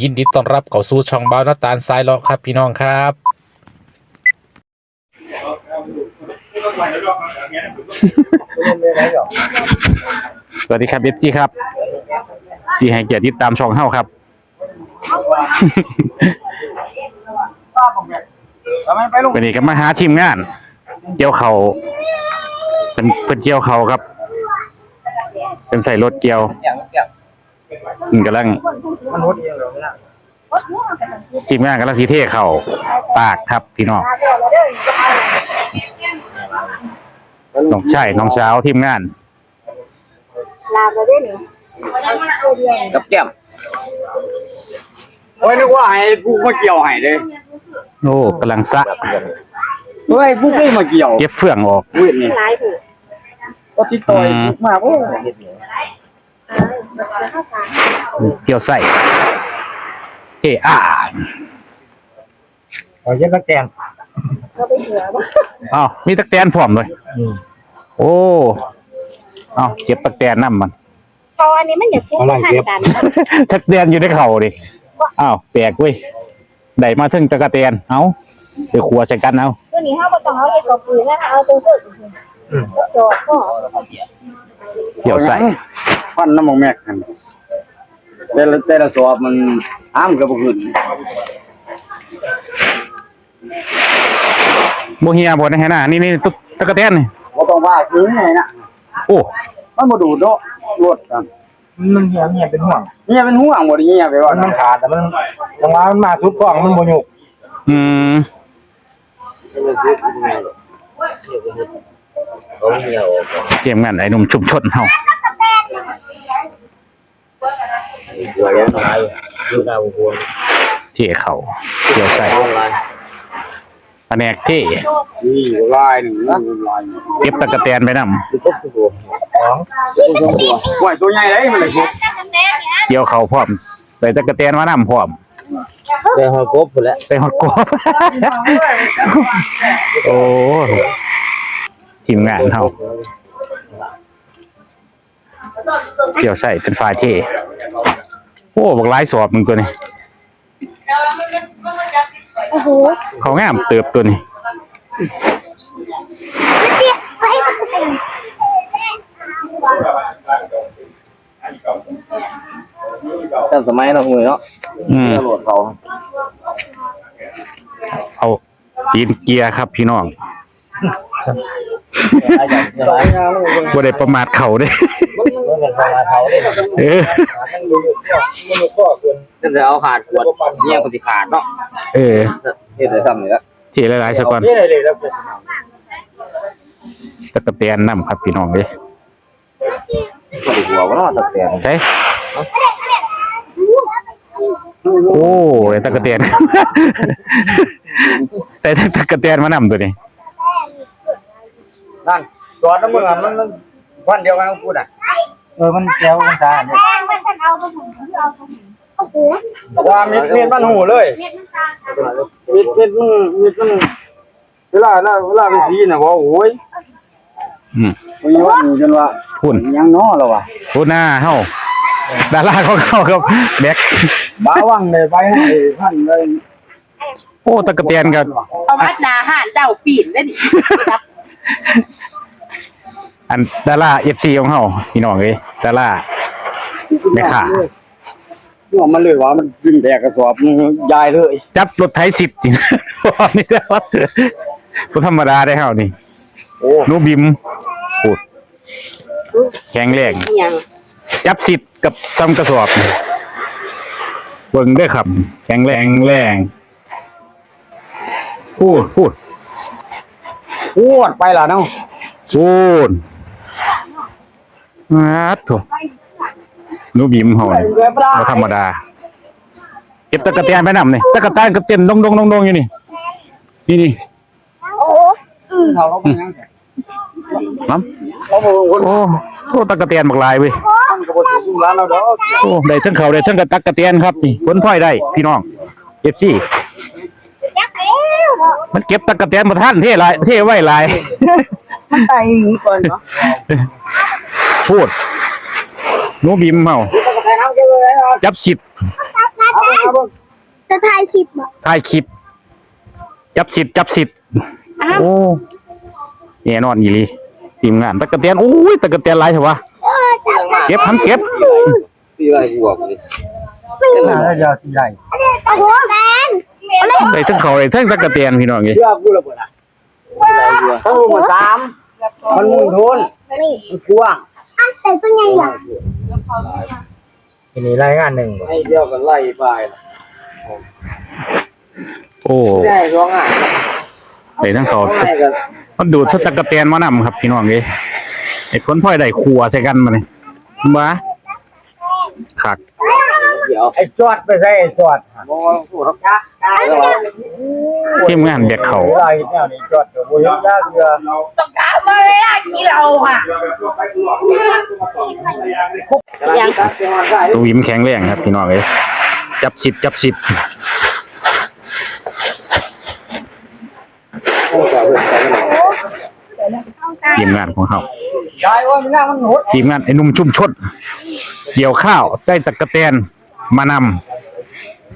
ยินดีต้อนรับเข้าสู่ช่องบ้าวน้าตาลสายเลาะครับพี่น้องครับ สวัสดีครับเอฟจีครับ ที่ให้เกียรติติดตามช่องเฮาครับ วันนี้ก็มาหาทีมงาน เกี่ยวเขาเป็นเป็นเกี่ยวเขาครับ เป็นใส่รถเกี่ยว มันกำลังมันหดเองเหรอเนี่ยทีมงานกำลังสีเทเข่าปากครับพี่น้องน้องชายน้องสาวทีมงานลาไปได้หนิกับแก้มโอ้ยนึกว่าให้กูมาเกี่ยวให้เลยโอ้กำลังสะเฮ้ยกูไม่มาเกี่ยวเก็บเฟื่องออกเว้ยนี่ร้ายถูกก็ที่ต่อยกูมาโอ้ย เกี่ยวใส่เออ่าเอาเย็นตะแกงก็ไปเหนือบ้างอ้าวมีตะแกนพร้อมเลยโอ้เอาเก็บตะแกนน้ำมัน ตอนนี้มันอย่าเชื่อทันกันตะแกนอยู่ในเข่าดิอ้าวแปลกเว้ยได้มาถึงตะกะแตนเอาเดี๋ยวครัวใส่กันเอาตัวนี้ห้าบต้องเอาเห็ดกับปืนนะเอาตัวสุดจอดก็เกี่ยวใส่ ฟันน้ำมองแม็กกันแต่ละแต่ละสอบมันอ้ามกับบุขึ้นโบเฮียบนให้หน้านี่นี่ตุ๊กตะกะแตนนี่บ่ต้องว่าซื้อไงนะโอ้มันบ่ดูดเนาะรวดกันมันเหี่ยเหี่ยเป็นห่วงเนี่ยเป็นห่วงบ่ได้เงี้ยไปว่ามันมันขาดแต่มันจังหวะมันมาทุบกล้องมันบ่หยุกอืมเกี่ยมกันไอ้หนุ่มชุมชนเฮา หัวยังตายอยู่หน้าบุคคลเที่เขาเกี่ยวใส่แผนกเท่นี่ลายหนึ่งลายเก็บตะกะแตนไปนำคือครบทุกตัวตัวไหวตัวใหญ่เลยมันเลยเกี่ยวเขาพร้อมใส่ตะกะแตนมานำพร้อมแต่หอยครบหมดแล้วไปฮอดกบโอ้ทีมงานเฮา เกี่ยวใส่เป็นฝ่ายเท่โอ้บักหลายสอบมึงตัวนี้โอ้โหเขางามเติบตัวนี้เจี๊ยบไปตั้งสมัยเราหวยเนาะอืมตำรวจเขาเอาตีนเกียร์ครับพี่น้อง บ่ได้ประมาทเขาเด้เออจะเอาขาดขวดเนี่ยคนที่ขาดเนาะเออเฮ็ดได้ซ้ำนี่ละเทหลายๆซะก่อน นี่เลยแล้วตะกะแตนนำครับพี่น้องเด้ก็ดีกว่าเนาะตักแต่ใช่โอ้ยตะกะแตน ใส่ตะกะแตนมานำตัวนี้ นั่นจอดน้ำมึงอะมันมันวันเดียวกันกับกูน่ะเออมันแก้วมันตาเนี่ยแป้งมันฉันเอาไปถุงเอาไปถุงโอ้โหว่ามีเม็ดมันหูเลยเม็ดมันตาเม็ดเม็ดมันเม็ดมันเวลาเวลาเวลาไปสีน่ะว่าโอ้ยอืมมีว่าอยู่จนว่าพุ่นยังน้อแล้วว่ะพุ่นหน้าเฮาดาราของเขาครับแบกบ้าวังเลยไปให้ท่านเลยโอ้ตะกะแตนกับเอามัดนาหารเจ้าปีนได้ดิ อันดารา FC ของเฮาพี่น้องเอ้ยดาราแม่ค้าเนี่ยมันเลยว่ามันยิงแตกกระสอบมันยายเลย จับรถไถสิบจริงนี่แล้วบ่ธรรมดาได้เฮานี่โอ้หนูบิมพูดแข็งแรงยังจับสิบกับซ้ำกระสอบนี่เบิ่งเด้อครับ แข็งแรงแรงพูดพูด ปวดไปล่ะเนาะพูดอาโถหนูบิมเฮานี่บ่ธรรมดา เก็บตะกะแตนไปนำนี่ตะกะแตนกับเต็มดงดงดงดงอยู่นี่ นี่นี่โอ้โหเขาเราเป็นยังน้เราบอกคนำโอ้โอ้ตะกะแตนบักหลายเว้ย มันก็บ่ถึงร้านเราดอก โอ้ได้ทั้งเขาได้ทั้งกระตักกระเตียนครับนี่ผลพลอยได้พี่น้องเอฟซี ยักษ์แล้วเนาะ มันเก็บตะกะเตียนมาท่านเท่หลายเท่ไว้หลายมันไปก่อนเนาะพูดหนูบิมเฮาใครทำกันเลยจับสิบตัดมาแจ้งจะถ่ายคลิปบ่ถ่ายคลิป จับสิทธิ์จับสิทธิ์โอ้แน่นอนอีหลีทีมงานตะกะเตียนโอ้ยตะกะเตียนหลายเถอะวะเก็บทำเก็บตีอะไรกูบอกเลยน่าจะยาวสิใหญ่โอ้โหแมนอะ ไรได้ทั้งเขาได้ทั้งตะกะเตียนพี่น้องเอ้ยเชื่อกูระเบิดอะถ้ามึงมาสามมันมุนทุนนี่มันกว้างอันแต่ตัวใหญ่ล่ะทีนี้รายงานหนึ่งบ่ให้เดียวกันไล่ไปโอ้ใช่ร้องอะได้ทั้งเขาไล่กันมันดูดตะกะเตียนมานำครับพี่น้องเอ้ยไอ้คนพ่อยได้ครัวใส่กันมาเนี่ยบ้าคัก เดี๋ยวไอ้จอดไปใส่ไอ้จอดมองผู้ทักจ้าได้ทีมงานแบกเขาเวลาเฮ็ดแนวนี้จอดก็บ่เห็นยากเรือยังตัดเป็นวันได้ตัววิมแข็งแรงครับพี่น้องเอ้ยจับสิบจับสิบโอ้จะเว้ยกันหน่อยทีมงานของเขายายว่ามันน่ามันหดทีมงานไอ้หนุ่มชุ่มชด เกี่ยวข้าวได้ตะกะแตน มาน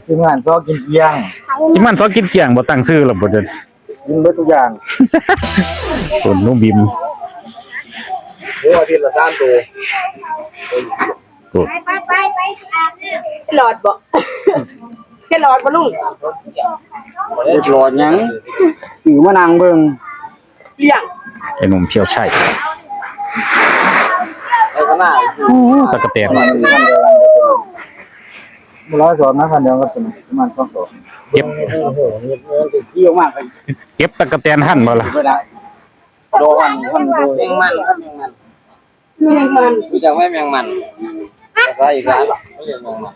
ทีมงานก็กินเกียงำทีมงานซอกินเกี่ยงบ่ตั้งชื่อหรอกบ่เดินกินเบิดทุกอย่างส่วนนุ่มบิมเดี๋ยวอาทิตย์ละสามตัวโอ้ ไปไปไปไปอาบน้หลอดบ่แค่หลอดบ่ลุงเรียบร้อยยังสื่อมานางเบิ่งเลี้ยงไอ้หนุ่มเพียวชัยไอ้ขนาดตะกะแตน บ่ร้อยสอนนะคันเดียวก็เป็นประมาณ2สอนเก็บโอ้โหเงินเงินติดเที่ยวมากไปเก็บตะกะแตนหั่นบ่ล่ะไม่ได้โดนมันโดนแมงมันครับแมงมันแมงมันรู้จักไหมแมงมันอะไรอีกร้านไม่เรียกแมงมัน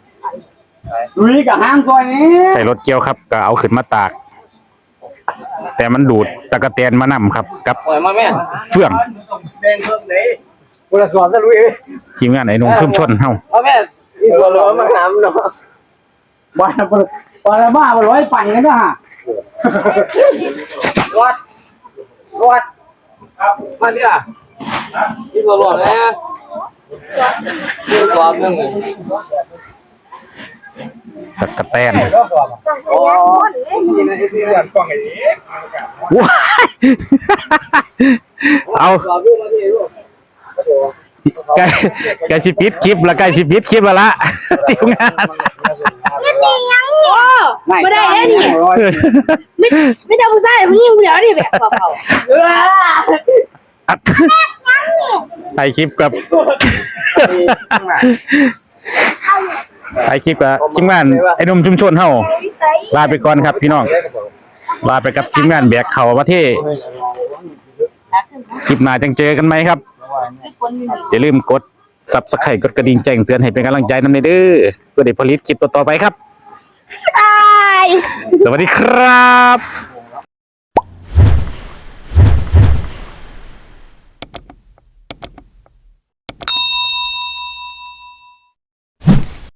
ลุยกับห้างซอยนี้ใส่รถเกี่ยวครับก็เอาขึ้นมาตาก แต่มันดูดตะกะแตนมานำครับ กับปล่อยมาแม่เฟื่องเลยบ่ละสอนซะลุยทีมงานไอ้หนุ่มชุ่มชนเฮ้าเอาแม่อีกตัวร้อนมาน้ำเนาะบ้านบ้านละบ้าร้อยปั่นกันนะฮะรอดรอดมาดิอะอีกตัวร้อนแล้วอีกตัวนึงตะกะแตนโอ้ยนี่นะที่อยากฟังไอ้นี้ว้ายเอารอดูมาดิลูก ใกล้ใกล้สิปิดคลิปแล้วใกล้สิปิดคลิปแล้วละทีมงานำนี่ยังโอ้บ่ได้แล้วนี่ไม่ไม่ได้ผู้ชายผู้หญิงผู้เดียวนี่แบบเบาๆเอออัดถ่ายคลิปกับถ่ายคลิปกับทีมงานไอ้หนุ่มชุมชนเฮาลาไปก่อนครับพี่น้องลาไปกับทีมงานแบกเขาประเทศคลิปหน้าจังเจอกันไหมครับ อย่าลืมกด subscribe กดกระดิ่งแจ้งเตือนให้เป็นกำลังใจนำในเด้อเพื่อได้ผลิตคลิปต่อๆไปครับตายสวัสดีครับ